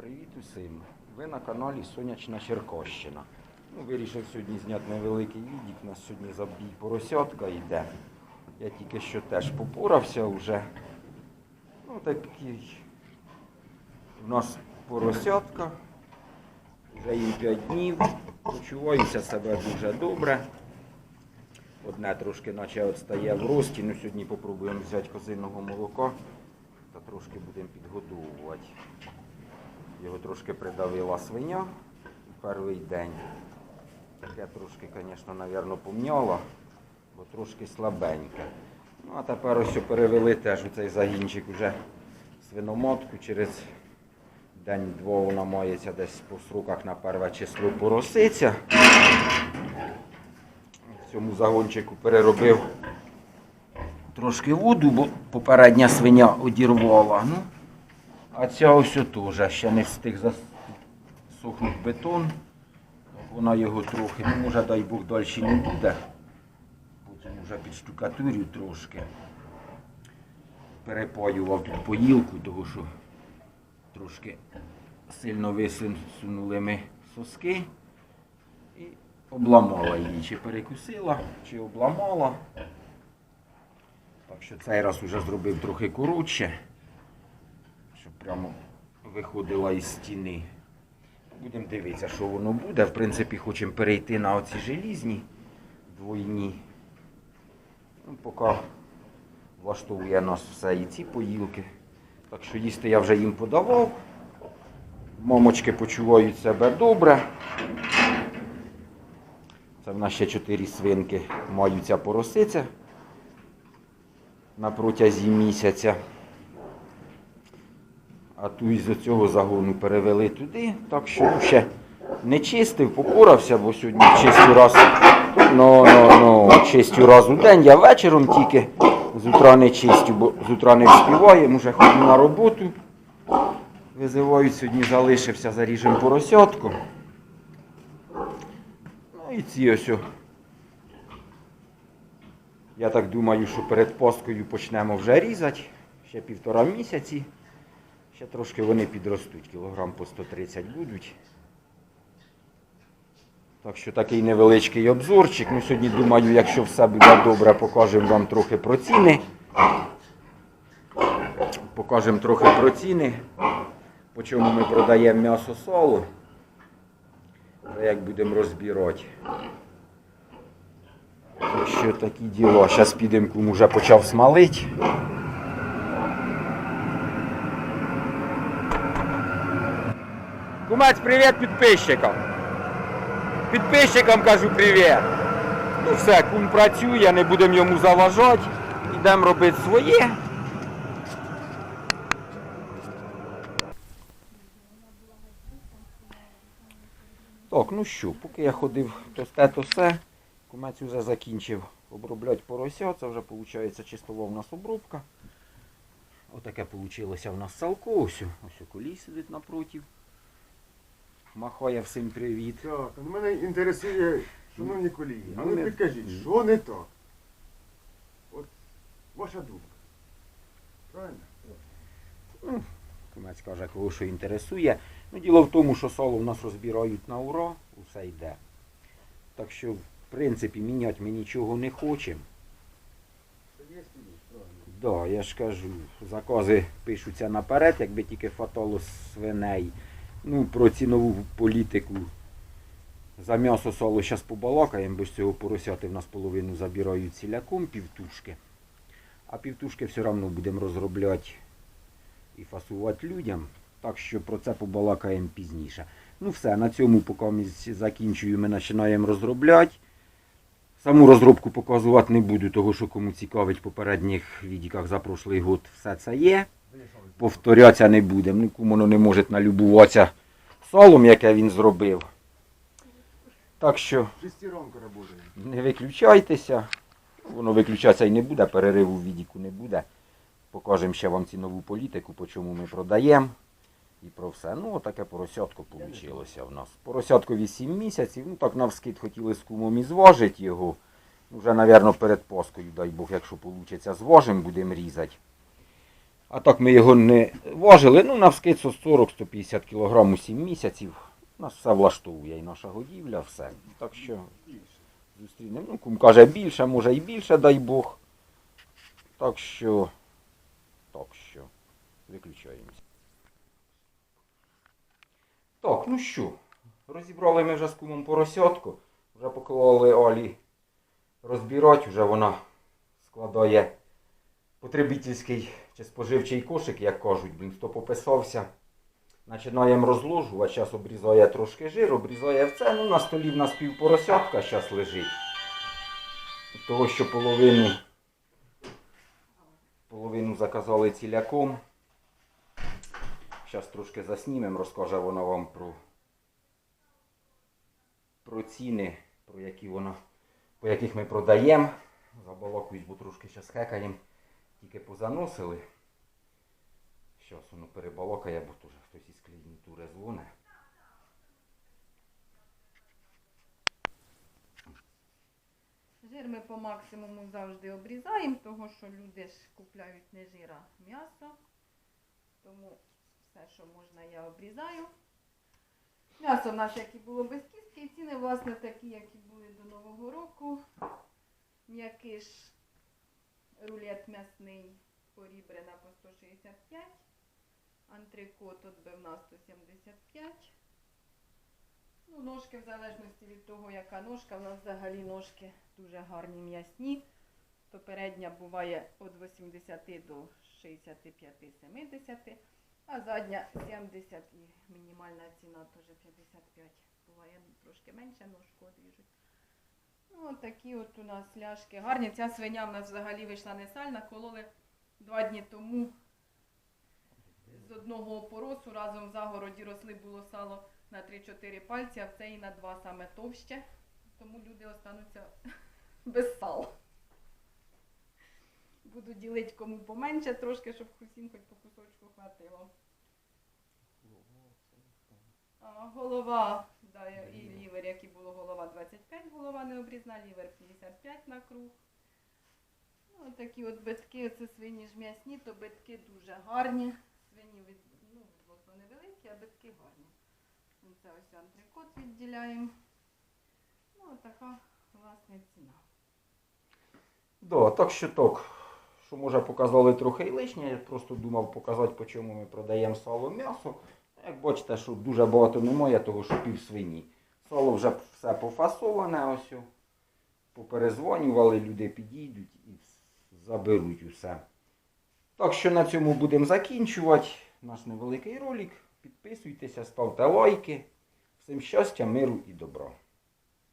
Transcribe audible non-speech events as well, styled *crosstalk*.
Привіт усім! Ви на каналі Сонячна Черкощина. Ну, вирішив сьогодні зняти невеликий відік. У нас сьогодні забій поросятка йде. Я тільки що теж попорався вже. Ну, такий у нас поросятка. Вже їм 5 днів. Почуваюся себе дуже добре. Одне трошки наче от стає в рості. Ну, сьогодні попробуємо взяти козиного молока та трошки будемо підгодовувати. Його трошки придавила свиня у перший день. Таке трошки, звісно, мабуть, помняло, бо трошки слабеньке. Ну, а тепер ось перевели теж у цей загінчик уже свиноматку. Через день-два вона мається десь по сроках на перше число пороситься. В цьому загончику переробив трошки воду, бо попередня свиня одірвала. Ну, а ця ось теж ще не встиг засохнути бетон. Вона його трохи, ну може дай Бог далі не буде. Потім вже підштукатурю трошки. Перепаював тут поїлку, тому що трошки сильно висунули ми соски і обламала її. Чи перекусила, чи обламала. Так що цей раз вже зробив трохи коротше щоб прямо виходила із стіни. Будемо дивитися, що воно буде. В принципі, хочемо перейти на оці желізні двойні. Ну, поки влаштовує нас все і ці поїлки. Так що їсти я вже їм подавав. Мамочки почувають себе добре. Це в нас ще чотири свинки маються поросиця на протязі місяця. А ту із цього загону перевели туди. Так що ну, ще не чистив, попорався, бо сьогодні чистю раз. Ну, ну, ну, чистю раз у день. Я вечором тільки з утра не чистю, бо з утра не вспіваємо, вже ходжу на роботу. Визивають, сьогодні залишився заріжем поросятку. Ну і ці ось. Я так думаю, що перед пасткою почнемо вже різати. Ще півтора місяці. Ще трошки вони підростуть, кілограм по 130 будуть. Так що такий невеличкий обзорчик. Ну, сьогодні думаю, якщо все буде добре, покажемо вам трохи про ціни. Покажемо трохи про ціни, по чому ми продаємо м'ясо соло. Як будемо розбирати. Так що такі діла. Зараз підемо, кум вже почав смалити. Кумець, привіт підписчикам. Підписчикам кажу привіт. Ну все, кум працює, не будемо йому заважати. Йдемо робити своє. Так, ну що, поки я ходив то те, то все, кумець вже закінчив обробляти порося. Це вже виходить чистова в нас обробка. Отаке вийшло в нас салко. Ось, ось колій сидить напротив. Махає всім привіт. Так, ну, мене інтересує, шановні колії, Ну, а ви не- підкажіть, що не так? От ваша думка. Правильно? Кумець каже, кого що інтересує. Ну, діло в тому, що сало в нас розбирають на ура, усе йде. Так що, в принципі, міняти ми нічого не хочемо. Правильно. Да, я ж кажу, закази пишуться наперед, якби тільки фатало свиней. Ну, про цінову політику. За м'ясо сало зараз побалакаємо, бо з цього поросяти в нас половину забирають ціляком, півтушки. А півтушки все одно будемо розробляти і фасувати людям. Так що про це побалакаємо пізніше. Ну все, на цьому поки ми закінчуємо, ми починаємо розробляти. Саму розробку показувати не буду, того що кому цікавить в попередніх відіках за прошлий год все це є. Повторятися не будемо. Нікому воно не може налюбуватися салом, яке він зробив. Так що не виключайтеся. Воно виключатися і не буде, перериву в відіку не буде. Покажемо ще вам цінову політику, по чому ми продаємо. І про все. Ну, отаке поросятко вийшло в нас. Поросятко 8 місяців. Ну так навскид хотіли з кумом і зважити його. Ну, Вже, мабуть, перед поскою, дай Бог, якщо вийде, зважимо, будемо різати. А так ми його не важили. Ну, навскидь 40-150 кг у 7 місяців. Нас все влаштовує і наша годівля, все. Так що зустрінемо. Ну, кум каже більше, може і більше, дай Бог. Так що. Так що. Виключаємося. Так, ну що, розібрали ми вже з кумом поросятку, вже поклали Алі розбирати, вже вона складає потребительський чи споживчий кошик, як кажуть, блін, хто пописався. Починаємо розложувати, зараз обрізає трошки жир, обрізає в це. Ну, на столі в нас півпоросятка зараз лежить. Того, що половину, половину заказали ціляком. Зараз трошки заснімемо, розкаже вона вам про, про ціни, про які вона, по яких ми продаємо. Забалакуюсь, бо трошки зараз хекаємо. Тільки позаносили. Зараз воно перебалакає, бо теж хтось із клієнтури дзвоне. Жир ми по максимуму завжди обрізаємо, того що люди ж купляють не жира а м'ясо. Тому все, що можна, я обрізаю. М'ясо нас, як і було без кістки, і ціни, власне, такі, як і були до Нового року. М'який ж рулет м'ясний порібрена по 165. Антрикот отбивна 175. Ну, ножки в залежності від того, яка ножка. У нас взагалі ножки дуже гарні м'ясні. То передня буває від 80 до 65-70, а задня 70 і мінімальна ціна теж 55. Буває трошки менше ножку одріжуть. Ну, такі от у нас ляшки гарні. Ця свиня в нас взагалі вийшла не сальна, кололи два дні тому з одного опоросу разом в загороді росли було сало на 3-4 пальці, а в цей на 2 саме товще. Тому люди остануться *laughs* без сала. Буду ділити кому поменше трошки, щоб усім хоч по кусочку хватило. А, голова, да, і лівер, як і було голова 25, голова не обрізна, лівер 55 на круг. Ну, такі от битки, це свині ж м'ясні, то битки дуже гарні. Свині від, ну, відносно невеликі, а битки гарні. Ну, Це ось антрикот відділяємо. Ну, така власне ціна. Да, так що так. Що може показали трохи і лишнє, я просто думав показати, по чому ми продаємо сало м'ясо. Як бачите, що дуже багато немає, того що пів свині. Сало вже все пофасоване, ось. Поперезвонювали, люди підійдуть і заберуть усе. Так що на цьому будемо закінчувати наш невеликий ролик. Підписуйтеся, ставте лайки. Всім щастя, миру і добра.